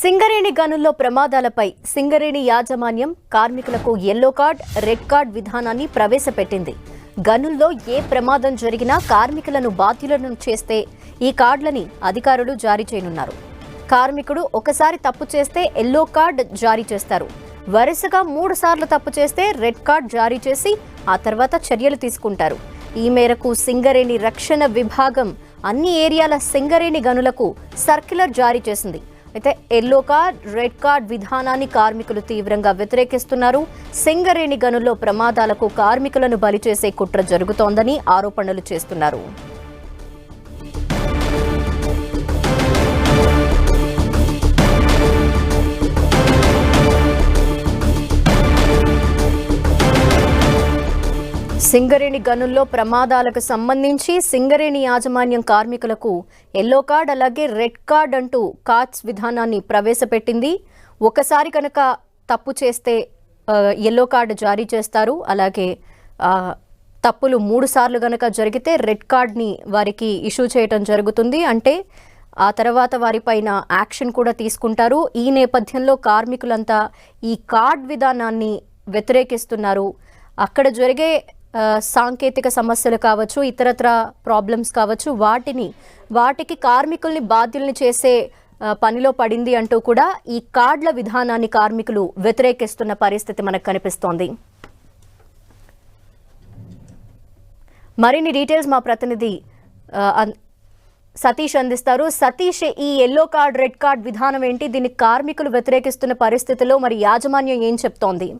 సింగరేణి గనుల్లో ప్రమాదాలపై సింగరేణి యాజమాన్యం కార్మికులకు yellow card red card విధానాన్ని ప్రవేశపెట్టింది. గనుల్లో ఏ ప్రమాదం జరిగినా కార్మికులను బాధ్యులను చేస్తే ఈ కార్డులని అధికారులు జారీ చేయనున్నారు. కార్మికుడు ఒకసారి తప్పు చేస్తే ఎల్లో కార్డ్ జారీ చేస్తారు. వరుసగా మూడు సార్లు తప్పు చేస్తే రెడ్ కార్డ్ జారీ చేసి ఆ తర్వాత చర్యలు తీసుకుంటారు. ఈ మేరకు సింగరేణి రక్షణ విభాగం అన్ని ఏరియాల సింగరేణి గనులకు సర్క్యులర్ జారీ చేసింది. అయితే ఎల్లో కార్డ్ రెడ్ కార్డ్ విధానాన్ని కార్మికులు తీవ్రంగా వ్యతిరేకిస్తున్నారు. సింగరేణి గనుల్లో ప్రమాదాలకు కార్మికులను బలి చేసే కుట్ర జరుగుతోందని ఆరోపణలు చేస్తున్నారు. సింగరేణి గనుల్లో ప్రమాదాలకు సంబంధించి సింగరేణి యాజమాన్యం కార్మికులకు ఎల్లో కార్డ్ అలాగే రెడ్ కార్డ్ అంటూ కార్డ్స్ విధానాన్ని ప్రవేశపెట్టింది. ఒకసారి కనుక తప్పు చేస్తే ఎల్లో కార్డు జారీ చేస్తారు. అలాగే తప్పులు మూడు సార్లు కనుక జరిగితే రెడ్ కార్డ్ని వారికి ఇష్యూ చేయటం జరుగుతుంది. అంటే ఆ తర్వాత వారిపైన యాక్షన్ కూడా తీసుకుంటారు. ఈ నేపథ్యంలో కార్మికులంతా ఈ కార్డ్ విధానాన్ని వ్యతిరేకిస్తున్నారు. అక్కడ జరిగే సాంకేతిక సమస్యలు కావచ్చు ఇతరత్ర ప్రాబ్లమ్స్ కావచ్చు వాటిని వాటికి కార్మికుల్ని బాధ్యుల్ని చేసే పనిలో పడింది అంటూ కూడా ఈ కార్డుల విధానాన్ని కార్మికులు వ్యతిరేకిస్తున్న పరిస్థితి మనకు కనిపిస్తోంది. మరిన్ని డీటెయిల్స్ మా ప్రతినిధి అన్- సతీష్ అందిస్తారు. సతీష్ ఈ ఎల్లో కార్డ్ రెడ్ కార్డ్ విధానం ఏంటి? దీన్ని కార్మికులు వ్యతిరేకిస్తున్న పరిస్థితిలో మరి యాజమాన్యం ఏం చెప్తోంది?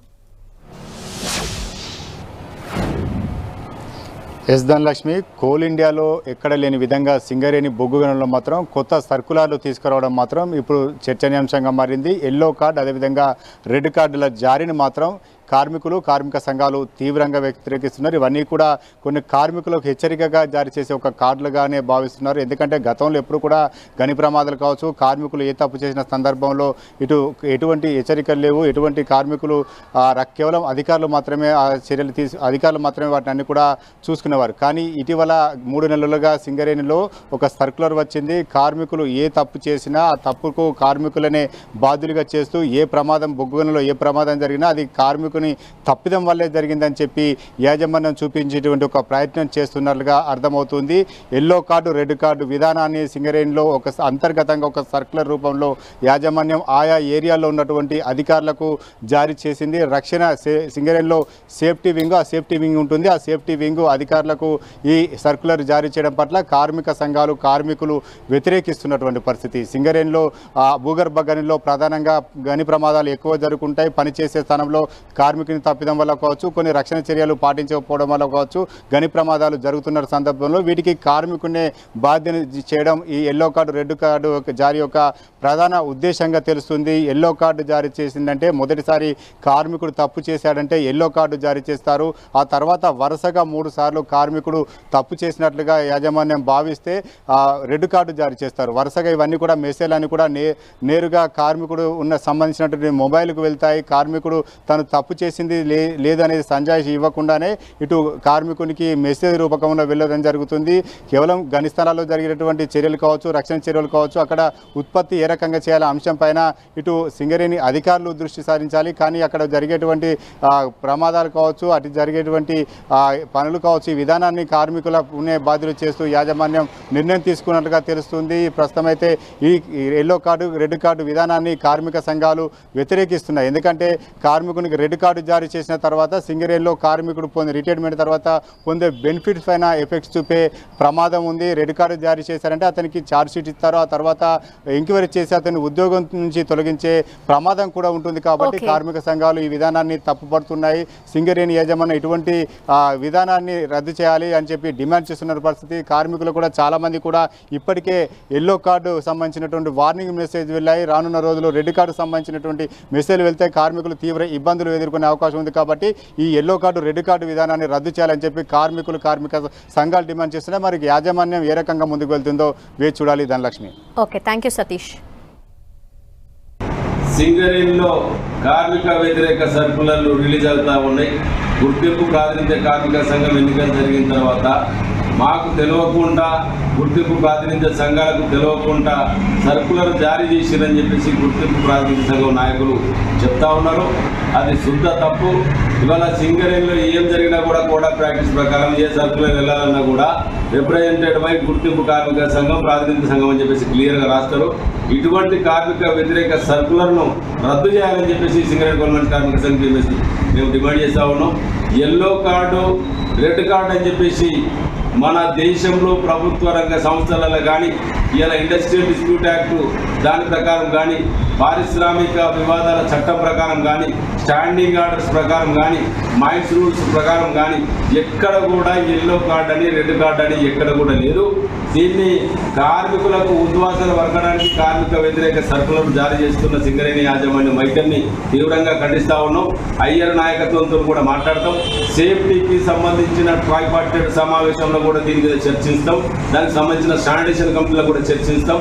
ఎస్ ధనలక్ష్మి కోల్ ఇండియాలో ఎక్కడ లేని విధంగా సింగరేణి బొగ్గు గనుల్లో మాత్రం కొత్త సర్కులార్లు తీసుకురావడం మాత్రం ఇప్పుడు చర్చనీయాంశంగా మారింది. ఎల్లో కార్డ్ అదేవిధంగా రెడ్ కార్డుల జారీని మాత్రం కార్మికులు కార్మిక సంఘాలు తీవ్రంగా వ్యతిరేకిస్తున్నారు. ఇవన్నీ కూడా కొన్ని కార్మికులకు హెచ్చరికగా జారీ చేసే ఒక కార్డులుగానే భావిస్తున్నారు. ఎందుకంటే గతంలో ఎప్పుడు కూడా గని ప్రమాదాలు కావచ్చు కార్మికులు ఏ తప్పు చేసిన సందర్భంలో ఇటు ఎటువంటి హెచ్చరికలు లేవు. ఎటువంటి కార్మికులు ఆ, కేవలం అధికారులు మాత్రమే ఆ చర్యలు తీసు అధికారులు మాత్రమే వాటిని అన్ని కూడా చూసుకునేవారు. కానీ ఇటీవల మూడు నెలలుగా సింగరేణిలో ఒక సర్కులర్ వచ్చింది. కార్మికులు ఏ తప్పు చేసినా ఆ తప్పుకు కార్మికులనే బాధ్యులుగా చేస్తూ ఏ ప్రమాదం బొగ్గుగనులో ఏ ప్రమాదం జరిగినా అది కార్మికులు కార్మికుని తప్పిదం వల్లే జరిగిందని చెప్పి యాజమాన్యం చూపించేటువంటి ఒక ప్రయత్నం చేస్తున్నట్లుగా అర్థమవుతుంది. ఎల్లో కార్డు రెడ్ కార్డు విధానాన్ని సింగరేణిలో ఒక అంతర్గతంగా ఒక సర్కులర్ రూపంలో యాజమాన్యం ఆయా ఏరియాలో ఉన్నటువంటి అధికారులకు జారీ చేసింది. రక్షణ సే- సింగరేణిలో సేఫ్టీ వింగ్ ఆ సేఫ్టీ వింగ్ ఉంటుంది. ఆ సేఫ్టీ వింగ్ అధికారులకు ఈ సర్కులర్ జారీ చేయడం పట్ల కార్మిక సంఘాలు కార్మికులు వ్యతిరేకిస్తున్నటువంటి పరిస్థితి. సింగరేణిలో ఆ భూగర్భ గనిలో ప్రధానంగా గని ప్రమాదాలు ఎక్కువ జరుగుతుంటాయి పనిచేసే స్థానంలో కార్మికుని తప్పిదం వల్ల కావచ్చు కొన్ని రక్షణ చర్యలు పాటించకపోవడం వల్ల కావచ్చు గని ప్రమాదాలు జరుగుతున్న సందర్భంలో వీటికి కార్మికునే బాధ్యత చేయడం ఈ ఎల్లో కార్డు రెడ్ కార్డు జారీ యొక్క ప్రధాన ఉద్దేశంగా తెలుస్తుంది. ఎల్లో కార్డు జారీ చేసిందంటే మొదటిసారి కార్మికుడు తప్పు చేశాడంటే ఎల్లో కార్డు జారీ చేస్తారు. ఆ తర్వాత వరుసగా మూడు సార్లు కార్మికుడు తప్పు చేసినట్లుగా యాజమాన్యం భావిస్తే రెడ్ కార్డు జారీ చేస్తారు. వరుసగా ఇవన్నీ కూడా మెసేజ్ అని కూడా నే నేరుగా కార్మికుడు ఉన్న సంబంధించినటువంటి మొబైల్కు వెళ్తాయి. కార్మికుడు తను తప్పు చేసింది లే లేదనేది సంజాయిషి ఇవ్వకుండానే ఇటు కార్మికునికి మెసేజ్ రూపకంలో వెళ్ళడం జరుగుతుంది. కేవలం గని జరిగినటువంటి చర్యలు కావచ్చు రక్షణ చర్యలు కావచ్చు అక్కడ ఉత్పత్తి ఏ రకంగా చేయాల అంశం పైన ఇటు సింగరేణి అధికారులు దృష్టి సారించాలి. కానీ అక్కడ జరిగేటువంటి ప్రమాదాలు కావచ్చు అటు జరిగేటువంటి పనులు కావచ్చు ఈ విధానాన్ని కార్మికుల పుణ్య బాధ్యులు చేస్తూ యాజమాన్యం నిర్ణయం తీసుకున్నట్లుగా తెలుస్తుంది. ప్రస్తుతం అయితే ఈ ఈ ఎల్లో కార్డు రెడ్ కార్డు విధానాన్ని కార్మిక సంఘాలు వ్యతిరేకిస్తున్నాయి. ఎందుకంటే కార్మికునికి రెడ్ కార్డు జారీ చేసిన తర్వాత సింగరేణిలో కార్మికుడు పొంది రిటైర్మెంట్ తర్వాత పొందే బెనిఫిట్స్ పైన ఎఫెక్ట్స్ చూపే ప్రమాదం ఉంది. రెడ్ కార్డు జారీ చేశారంటే అతనికి ఛార్జ్ షీట్ ఇస్తారు. ఆ తర్వాత ఎంక్వైరీ చేసి అతన్ని ఉద్యోగం నుంచి తొలగించే ప్రమాదం కూడా ఉంటుంది కాబట్టి. కార్మిక సంఘాలు ఈ విధానాన్ని తప్పుపడుతున్నాయి. సింగరేణి యాజమాన్యం ఇటువంటి విధానాన్ని రద్దు చేయాలి అని చెప్పి డిమాండ్ చేస్తున్న పరిస్థితి. కార్మికులు కూడా చాలా మంది కూడా ఇప్పటికే ఎల్లో కార్డు సంబంధించినటువంటి వార్నింగ్ మెసేజ్ వెళ్ళాయి. రానున్న రోజుల్లో రెడ్ కార్డు సంబంధించినటువంటి మెసేజ్ వెళ్తే కార్మికులు తీవ్ర ఇబ్బందులు ఎదుర్కొనే అవకాశం ఉంది కాబట్టి ఈ ఎల్లో కార్డు రెడ్ కార్డు విధానాన్ని రద్దు చేయాలని చెప్పి కార్మికులు కార్మిక సంఘాలు డిమాండ్ చేస్తున్నాయి. మరి యాజమాన్యం ఏ రకంగా ముందుకు వెళ్తుందో వేచి చూడాలి Dhanalakshmi. Okay thank you Satish. సింగరేణిలో కార్మిక వ్యతిరేక సర్కులర్లు రిలీజ్ అవుతా ఉన్నాయి. గుర్తింపు ప్రాతినిధ్య కార్మిక సంఘం ఎన్నికలు జరిగిన తర్వాత మాకు తెలియకుండా గుర్తింపు ప్రాతినిధ్య సంఘాలకు తెలియకుండా సర్కులర్ జారీ చేసిరని చెప్పేసి గుర్తింపు ప్రాతినిధ్య సంఘం నాయకులు చెప్తా ఉన్నారు. అది శుద్ధ తప్పు. ఇవాళ సింగరేణిలో ఏం జరిగినా కూడా కూడా ప్రాక్టీస్ ప్రకారం ఏ సర్కులర్ వెళ్ళాలన్నా కూడా రిప్రజెంటెడ్ బై గుర్తింపు కార్మిక సంఘం ప్రాతినిధ్య సంఘం అని చెప్పేసి క్లియర్గా రాస్తారు. ఇటువంటి కార్మిక వ్యతిరేక సర్కులర్ను రద్దు చేయాలని చెప్పేసి సింగరేణి గవర్నమెంట్ కార్మిక సంఘం చెప్పేసి మేము డిమాండ్ చేస్తా ఉన్నాం. ఎల్లో కార్డు రెడ్ కార్డు అని చెప్పేసి మన దేశంలో ప్రభుత్వ రంగ సంస్థలలో కానీ ఇలా ఇండస్ట్రియల్ డిస్ప్యూట్ యాక్ట్ దాని ప్రకారం కానీ పారిశ్రామిక వివాదాల చట్టం ప్రకారం కానీ స్టాండింగ్ ఆర్డర్స్ ప్రకారం కానీ మైన్స్ రూల్స్ ప్రకారం కానీ ఎక్కడ కూడా ఎల్లో కార్డ్ అని రెడ్ కార్డ్ అని ఎక్కడ కూడా లేదు. దీన్ని కార్మికులకు ఉద్వాసన వర్గడానికి కార్మిక వ్యతిరేక సరుకులను జారీ చేస్తున్న సింగరేణి యాజమాన్య వైఖరిని తీవ్రంగా ఖండిస్తా ఉన్నాం. అయ్యర్ నాయకత్వంతో కూడా మాట్లాడతాం. సేఫ్టీకి సంబంధించిన ట్రైపార్టెడ్ సమావేశంలో కూడా దీని మీద చర్చిస్తాం. దానికి సంబంధించిన శానిటేషన్ కంపెనీలో కూడా చర్చిస్తాం.